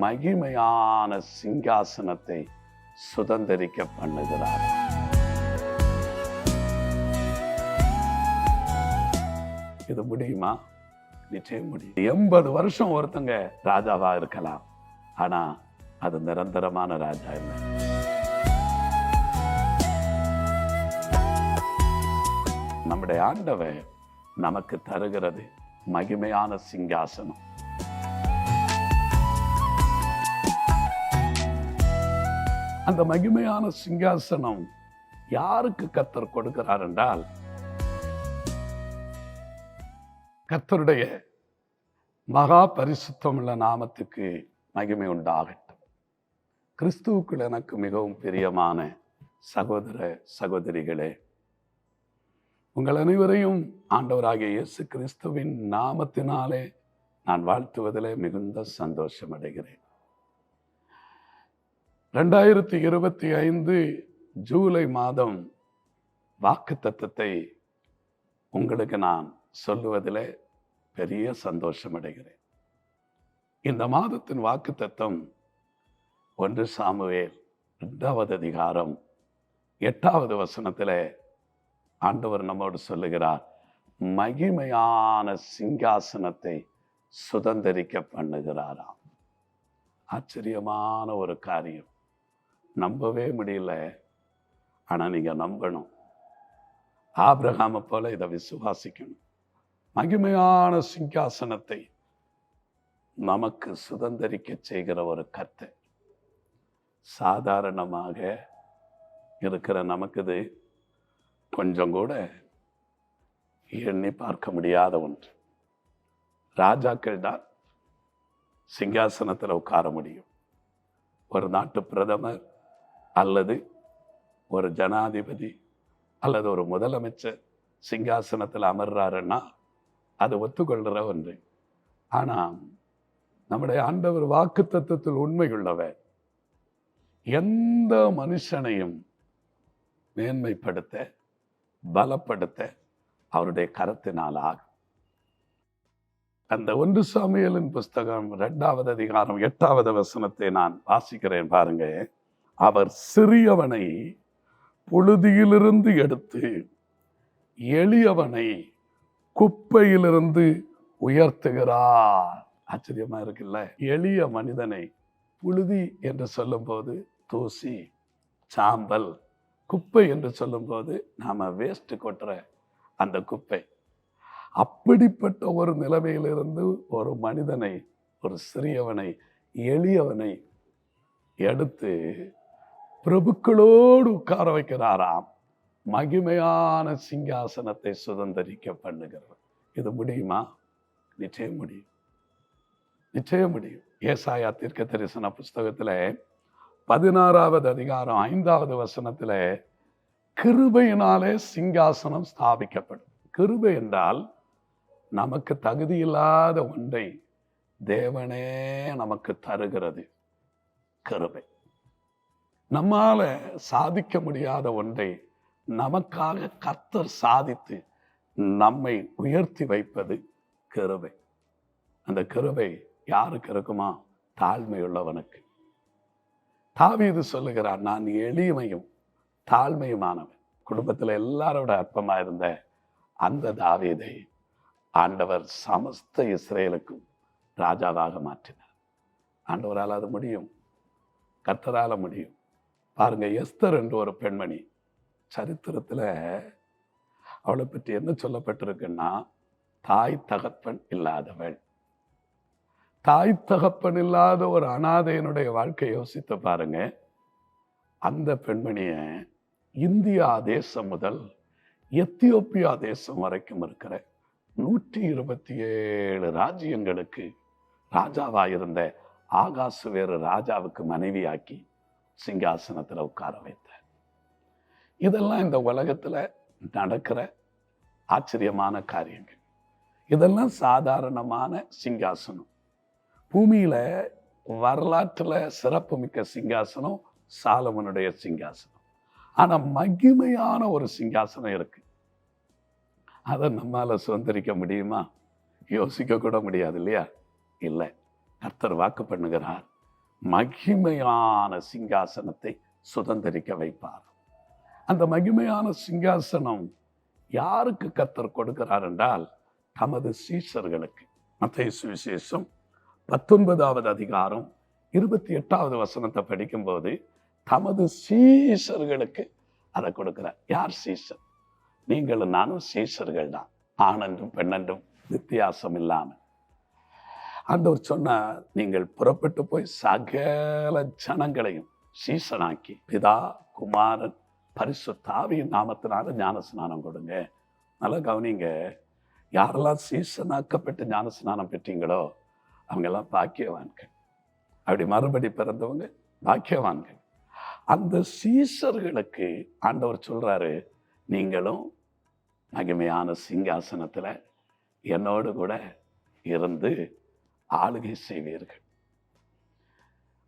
மகிமையான சிங்காசனத்தை சுதந்திரிக்க பண்ணுகிறார். இது முடியுமா? நிச்சயம் முடியும். எண்பது வருஷம் ஒருத்தங்க ராஜாவா இருக்கலாம். ஆனா அது நிரந்தரமான ராஜா இல்லை. நம்முடைய ஆண்டவர் நமக்கு தருகிறது மகிமையான சிங்காசனம். அந்த மகிமையான சிங்காசனம் யாருக்கு கத்தர் கொடுக்கிறார் என்றால் கத்தருடைய மகா பரிசுத்தமுள்ள நாமத்துக்கு மகிமை உண்டாகட்டும். கிறிஸ்துவுக்குள் எனக்கு மிகவும் பிரியமான சகோதர சகோதரிகளே உங்கள் அனைவரையும் ஆண்டவராகிய இயேசு கிறிஸ்துவின் நாமத்தினாலே நான் வாழ்த்துவதிலே மிகுந்த சந்தோஷம் அடைகிறேன் ரெண்டாயிரத்தி இருபத்தி ஐந்து ஜூலை மாதம் வாக்கு தத்துவத்தை உங்களுக்கு நான் சொல்லுவதில் பெரிய சந்தோஷம் அடைகிறேன் இந்த மாதத்தின் வாக்கு தத்துவம் ஒன்று சாமுவேல் ரெண்டாவது அதிகாரம் எட்டாவது வசனத்தில் ஆண்டவர் நம்மோடு சொல்லுகிறார் மகிமையான சிங்காசனத்தை சுதந்திரிக்க பண்ணுகிறாராம். ஆச்சரியமான ஒரு காரியம். நம்பவே முடியல. ஆனால் நீங்கள் நம்பணும். ஆபிரகாமை போல இதை விசுவாசிக்கணும். மகிமையான சிங்காசனத்தை நமக்கு சுதந்திரிக்க செய்கிற ஒரு கத்தை சாதாரணமாக இருக்கிற நமக்கு இது கொஞ்சம் கூட எண்ணி பார்க்க முடியாத ஒன்று. ராஜாக்கள் தான் சிங்காசனத்தில் உட்கார முடியும். ஒரு நாட்டு பிரதமர் அல்லது ஒரு ஜனாதிபதி அல்லது ஒரு முதலமைச்சர் சிங்காசனத்தில் அமர்றாருன்னா அது ஒத்துக்கொள்கிற ஒன்று. ஆனால் நம்முடைய ஆண்டவர் வாக்கு தத்துவத்தில் உண்மையுள்ளவர். எந்த மனுஷனையும் மேன்மைப்படுத்த பலப்படுத்த அவருடைய கரத்தினால் ஆகும் அந்த ஒன்று சாமியலின் புஸ்தகம் ரெண்டாவது அதிகாரம் எட்டாவது வசனத்தை நான் வாசிக்கிறேன் பாருங்க. அவர் சிறியவனை புழுதியிலிருந்து எடுத்து எளியவனை குப்பையிலிருந்து உயர்த்துகிறார். ஆச்சரியமா இருக்குல்ல? எளிய மனிதனை புழுதி என்று சொல்லும்போது தூசி சாம்பல் குப்பை என்று சொல்லும்போது நாம் வேஸ்ட் கொட்டுற அந்த குப்பை. அப்படிப்பட்ட ஒரு நிலைமையிலிருந்து ஒரு மனிதனை ஒரு சிறியவனை எளியவனை எடுத்து பிரபுக்களோடு உட்கார வைக்கிறாராம். மகிமையான சிங்காசனத்தை சுதந்திரிக்க பண்ணுகிறவர். இது முடியுமா? நிச்சயம் முடியும். நிச்சயம் முடியும். ஏசாயா தீர்க்க தரிசன புஸ்தகத்தில் பதினாறாவது அதிகாரம் ஐந்தாவது வசனத்தில் கிருபையினாலே சிங்காசனம் ஸ்தாபிக்கப்படும். கிருபை என்றால் நமக்கு தகுதியில்லாத ஒன்றை தேவனே நமக்கு தருகிறது. கிருபை. நம்மால சாதிக்க முடியாத ஒன்றை நமக்காக கர்த்தர் சாதித்து நம்மை உயர்த்தி வைப்பது கருவை அந்த கருவை யாருக்கு இருக்குமா? தாழ்மையுள்ளவனுக்கு. தாவீது சொல்லுகிறார் நான் எளிமையும் தாழ்மையுமானவன். குடும்பத்தில் எல்லாரோட அற்பமா இருந்த அந்த தாவீதை ஆண்டவர் சமஸ்த இஸ்ரேலுக்கும் ராஜாவாக மாற்றினார். ஆண்டவரால் அது முடியும். கத்தரால் முடியும். பாருங்க எஸ்தர் என்று ஒரு பெண்மணி சரித்திரத்தில் அவளை பற்றி என்ன சொல்லப்பட்டிருக்குன்னா தாய் தகப்பன் இல்லாதவள். தாய் தகப்பன் இல்லாத ஒரு அனாதையனுடைய வாழ்க்கை யோசித்து பாருங்க அந்த பெண்மணியை இந்தியா தேசம் முதல் எத்தியோப்பியா தேசம் வரைக்கும் இருக்கிற நூற்றி இருபத்தி ஏழு ராஜ்யங்களுக்கு ராஜாவாக இருந்த ஆகாசு வேறு ராஜாவுக்கு மனைவியாக்கி சிங்காசனத்தில் உட்கார வைத்தார் இதெல்லாம் இந்த உலகத்தில் நடக்கிற ஆச்சரியமான காரியங்கள். இதெல்லாம் சாதாரணமான சிங்காசனம். பூமியில் வரலாற்றில் சிறப்புமிக்க சிங்காசனம் சாலமனுடைய சிங்காசனம். ஆனால் மகிமையான ஒரு சிங்காசனம் இருக்கு. அதை நம்மால் சுதந்திரிக்க முடியுமா? யோசிக்க கூட முடியாது இல்லையா? இல்லை. கர்த்தர் வாக்கு பண்ணுகிறார். மகிமையான சிங்காசனத்தை சுதந்திரிக்க வைப்பார். அந்த மகிமையான சிங்காசனம் யாருக்கு கத்தர் கொடுக்கிறார் என்றால் தமது சீசர்களுக்கு மத்திய சுவிசேஷம் பத்தொன்பதாவது அதிகாரம் இருபத்தி எட்டாவது வசனத்தை படிக்கும்போது தமது சீஷர்களுக்கு அதை கொடுக்கிறார். யார் சீஷர்? நீங்களும் நானும் சீசர்கள் தான் ஆணென்றும் பெண்ணென்றும் வித்தியாசம் இல்லாமல். ஆண்டவர் சொன்னார் நீங்கள் புறப்பட்டு போய் சகல ஜனங்களையும் சீசனாக்கி பிதா குமாரன் பரிசு தாவியின் நாமத்தினால ஞான ஸ்நானம் கொடுங்க. நல்லா கவனிங்க யாரெல்லாம் சீசனாக்கப்பட்டு ஞான ஸ்நானம் பெற்றீங்களோ அவங்கெல்லாம் பாக்கியவான்கள். அப்படி மறுபடி பிறந்தவங்க பாக்கியவான்கள். அந்த சீசர்களுக்கு ஆண்டவர் சொல்கிறாரு நீங்களும் மகிமையான சிங்காசனத்தில் என்னோடு கூட இருந்து ஆளுகை செய்வீர்கள்.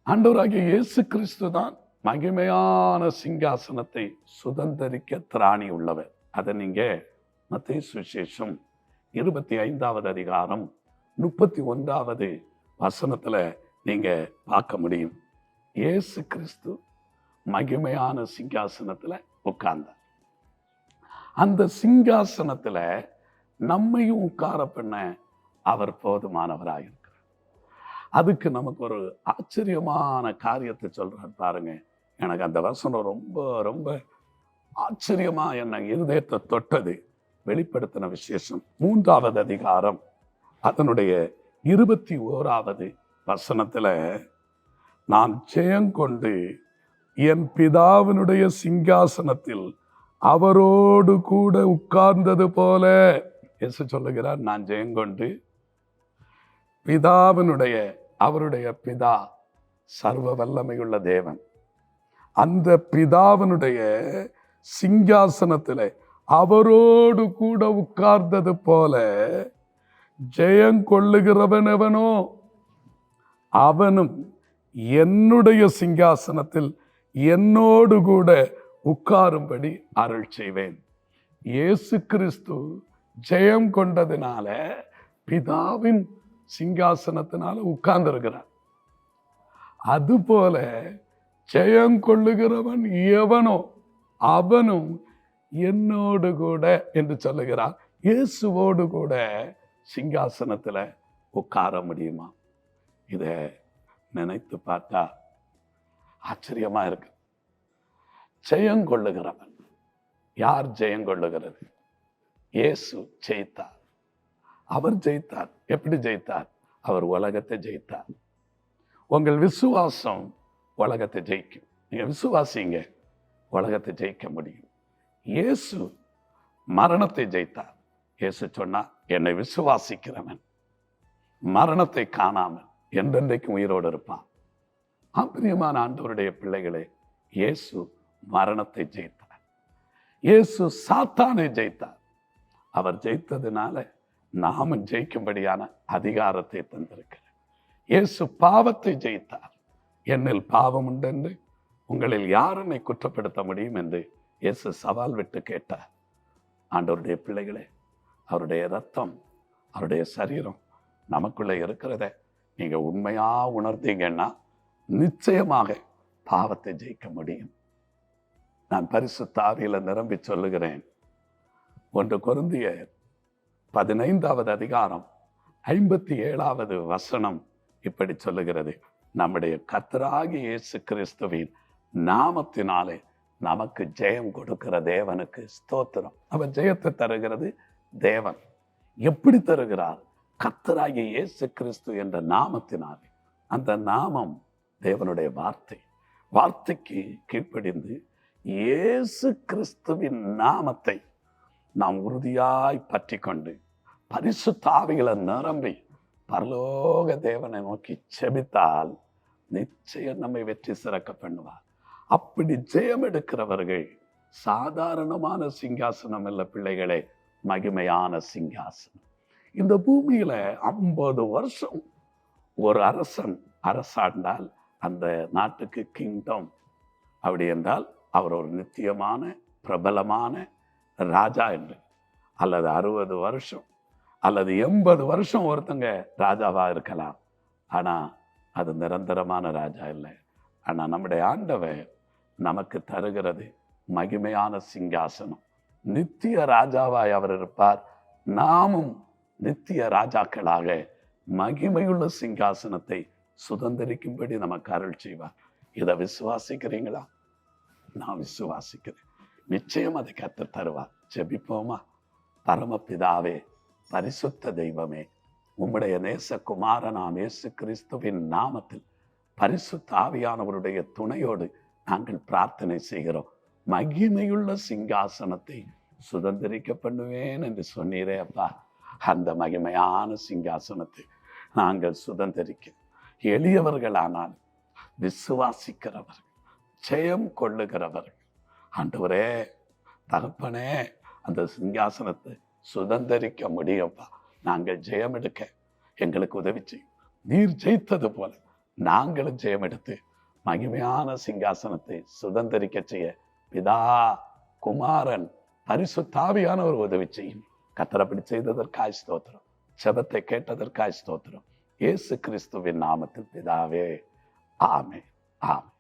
ஆண்டவராகிய இயேசு கிறிஸ்து தான் மகிமையான சிங்காசனத்தை சுதந்திரிக்க திராணி உள்ளவர். அதை நீங்க மத்திய சுவிசேஷம் இருபத்தி ஐந்தாவது அதிகாரம் முப்பத்தி ஒன்றாவது வசனத்துல நீங்க பார்க்க முடியும். இயேசு கிறிஸ்து மகிமையான சிங்காசனத்துல உட்கார்ந்தார். அந்த சிங்காசனத்துல நம்மையும் உட்கார பண்ண அவர் போதுமானவராயிருந்தார் அதுக்கு நமக்கு ஒரு ஆச்சரியமான காரியத்தை சொல்கிறார் பாருங்க. எனக்கு அந்த வசனம் ரொம்ப ரொம்ப ஆச்சரியமாக என்னை இருதயத்தை தொட்டது. வெளிப்படுத்தின விசேஷம். மூன்றாவது அதிகாரம் அதனுடைய இருபத்தி ஓராவது வசனத்தில் நான் ஜெயங்கொண்டு என் பிதாவினுடைய சிங்காசனத்தில் அவரோடு கூட உட்கார்ந்தது போல. எசு சொல்லுகிறார் நான் ஜெயங்கொண்டு பிதாவினுடைய அவருடைய பிதா சர்வ வல்லமையுள்ள தேவன். அந்த பிதாவினுடைய சிங்காசனத்தில் அவரோடு கூட உட்கார்ந்தது போல ஜெயம் கொள்ளுகிறவன் எவனோ அவனும் என்னுடைய சிங்காசனத்தில் என்னோடு கூட உட்காரும்படி அருள் செய்வேன். இயேசு கிறிஸ்து ஜெயம் கொண்டதினால பிதாவின் சிங்காசனத்தினால உட்கார்ந்திருக்கிறார் அதுபோல ஜெயம் கொள்ளுகிறவன் எவனோ அவனும் என்னோடு கூட என்று சொல்லுகிறார். இயேசுவோடு கூட சிங்காசனத்தில் உட்கார முடியுமா? இதை நினைத்து பார்த்தா ஆச்சரியமாக இருக்கு. ஜெயங்கொள்ளுகிறவன் யார் ஜெயங்கொள்ளுகிறது இயேசு ஜெயித்தார். அவர் ஜெயித்தார். எப்படி ஜெயித்தார்? அவர் உலகத்தை ஜெயித்தார். உங்கள் விசுவாசம் உலகத்தை ஜெயிக்கும். நீங்கள் விசுவாசிங்க உலகத்தை ஜெயிக்க முடியும். இயேசு மரணத்தை ஜெயித்தார். இயேசு சொன்னால் என்னை விசுவாசிக்கிறவன் மரணத்தை காணாமல் என்றென்றைக்கும் உயிரோடு இருப்பான். ஆப்பிரியமான ஆண்டவருடைய பிள்ளைகளே இயேசு மரணத்தை ஜெயித்தார். இயேசு சாத்தானை ஜெயித்தார். அவர் ஜெயித்ததுனால நாமும் ஜெயிக்கும்படியான அதிகாரத்தை தந்திருக்கிறார் இயேசு பாவத்தை ஜெயித்தார். என்னில் பாவம் உண்டென்று உங்களில் யார் என்னை குற்றப்படுத்த முடியும் என்று இயேசு சவால் விட்டு கேட்டார். ஆண்டவருடைய பிள்ளைகளே அவருடைய ரத்தம் அவருடைய சரீரம் நமக்குள்ளே இருக்கிறத நீங்கள் உண்மையாக உணர்ந்தீங்கன்னா நிச்சயமாக பாவத்தை ஜெயிக்க முடியும். நான் பரிசு தாவியில் நிரம்பி சொல்லுகிறேன். ஒன்று கொருந்திய பதினைந்தாவது அதிகாரம் ஐம்பத்தி ஏழாவது வசனம் இப்படி சொல்லுகிறது. நம்முடைய கத்தராகி இயேசு கிறிஸ்துவின் நாமத்தினாலே நமக்கு ஜெயம் கொடுக்கிற தேவனுக்கு ஸ்தோத்திரம். அவன் ஜெயத்தை தருகிறது தேவன். எப்படி தருகிறார்? கத்தராகிய இயேசு கிறிஸ்து என்ற நாமத்தினாலே. அந்த நாமம் தேவனுடைய வார்த்தை. வார்த்தைக்கு கீழ்ப்படிந்து இயேசு கிறிஸ்துவின் நாமத்தை நாம் உறுதியாய் பற்றி கொண்டு பரிசு தாவிகளை நிரம்பி பரலோக தேவனை நோக்கி செபித்தால் நிச்சயம் நம்மை வெற்றி சிறக்க பண்ணுவார். அப்படி ஜெயம் எடுக்கிறவர்கள் சாதாரணமான சிங்காசனம் இல்லை பிள்ளைகளே மகிமையான சிங்காசனம். இந்த பூமியில ஐம்பது வருஷம் ஒரு அரசன் அரசாண்டால் அந்த நாட்டுக்கு கிங்டம் அப்படி என்றால் அவர் ஒரு நித்தியமான பிரபலமான ராஜா என்று. அல்லது அறுபது வருஷம் அல்லது எண்பது வருஷம் ஒருத்தங்க ராஜாவாக இருக்கலாம். ஆனால் அது நிரந்தரமான ராஜா இல்லை. ஆனால் நம்முடைய ஆண்டவை நமக்கு தருகிறது மகிமையான சிங்காசனம். நித்திய ராஜாவாய் அவர் இருப்பார். நாமும் நித்திய ராஜாக்களாக மகிமையுள்ள சிங்காசனத்தை சுதந்திரிக்கும்படி நமக்கு அருள் செய்வார். இதை விசுவாசிக்கிறீங்களா? நான் விசுவாசிக்கிறேன். நிச்சயம் அதை கத்த தருவார். ஜெபிப்போமா? பரமபிதாவே பரிசுத்த தெய்வமே உம்முடைய நேச குமாரனாம் இயேசு கிறிஸ்துவின் நாமத்தில் பரிசுத்த ஆவியானவருடைய துணையோடு நாங்கள் பிரார்த்தனை செய்கிறோம். மகிமையுள்ள சிங்காசனத்தை சுதந்திரிக்க பண்ணுவேன் என்று சொன்னீரே அப்பா. அந்த மகிமையான சிங்காசனத்தை நாங்கள் சுதந்திரிக்க எளியவர்களானால் விசுவாசிக்கிறவர்கள் ஜெயம் கொள்ளுகிறவர்கள் ஆண்டவரே தகப்பனே அந்த சிங்காசனத்தை சுதந்திரிக்க முடியும்ப்பா நாங்கள் ஜெயம் எடுக்க எங்களுக்கு உதவி செய்யும் நீர் ஜெயித்தது போல நாங்களும் ஜெயம் எடுத்து மகிமையான சிங்காசனத்தை சுதந்திரிக்க செய்ய பிதா குமாரன் பரிசுத்தாவியான ஒரு உதவி செய்யும் கத்தரப்படி செய்ததற்காய் ஸ்தோத்திரம். செபத்தை கேட்டதற்காய் ஸ்தோத்திரம். இயேசு கிறிஸ்துவின் நாமத்தில் பிதாவே. ஆமே ஆமே